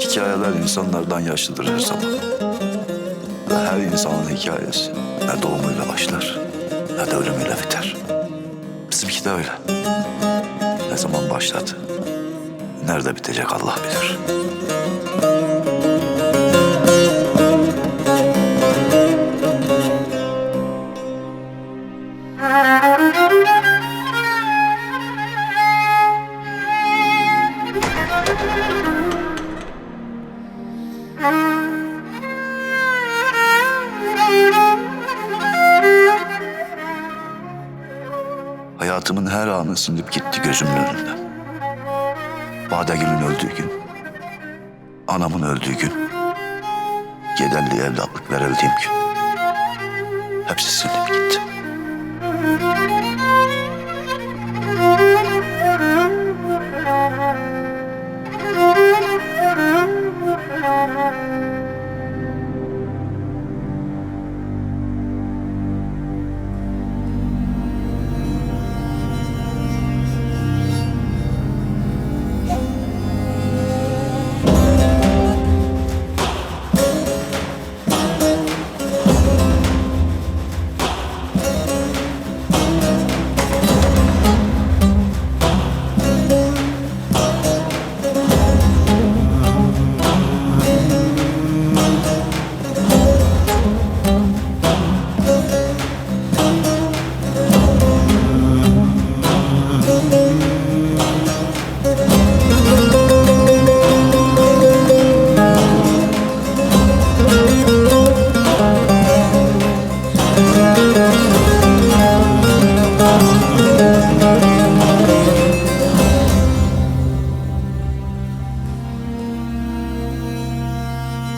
Hikayeler insanlardan yaşlıdır her zaman. Ve her insanın hikayesi ne doğumuyla başlar ne de ölümüyle biter. Bizimki de öyle. Ne zaman başladı, nerede bitecek Allah bilir. Hayatımın her anı sinip gitti gözümün önünden. Badegül'ün öldüğü gün, anamın öldüğü gün, Gedelli'ye evlatlık verildiğim gün. Hepsi sinip gitti.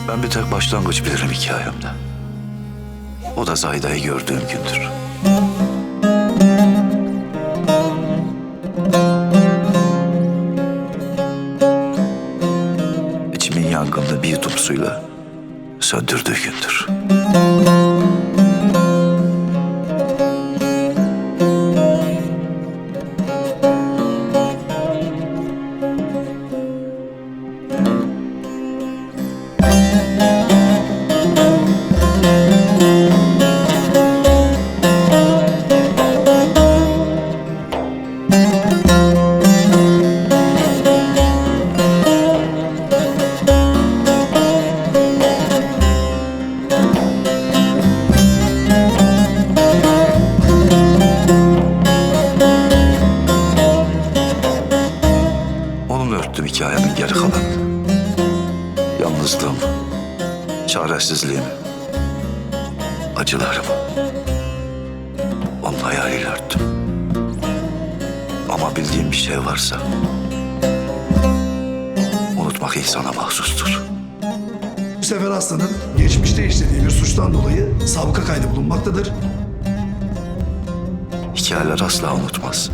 Ben bir tek başlangıç bilirim hikayemde. O da Zayda'yı gördüğüm gündür. İçimin yangını bir yudum suyla söndürdüğü gündür. Örttüm hikayemin geri kalanını. Yalnızlığım, çaresizliğim, acılarım. Onun hayaliyle örttüm. Ama bildiğim bir şey varsa... ...unutmak insana mahsustur. Bu sefer Aslan'ın geçmişte işlediği bir suçtan dolayı sabıka kaydı bulunmaktadır. Hikayeler asla unutmaz.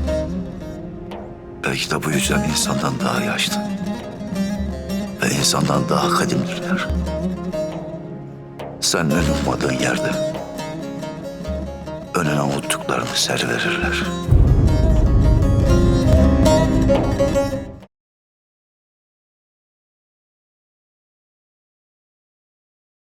Belki de bu yüzden insandan daha yaşlı. Ve insandan daha kadimdirler. Sen en ummadığın yerde önüne unuttuklarını ser verirler.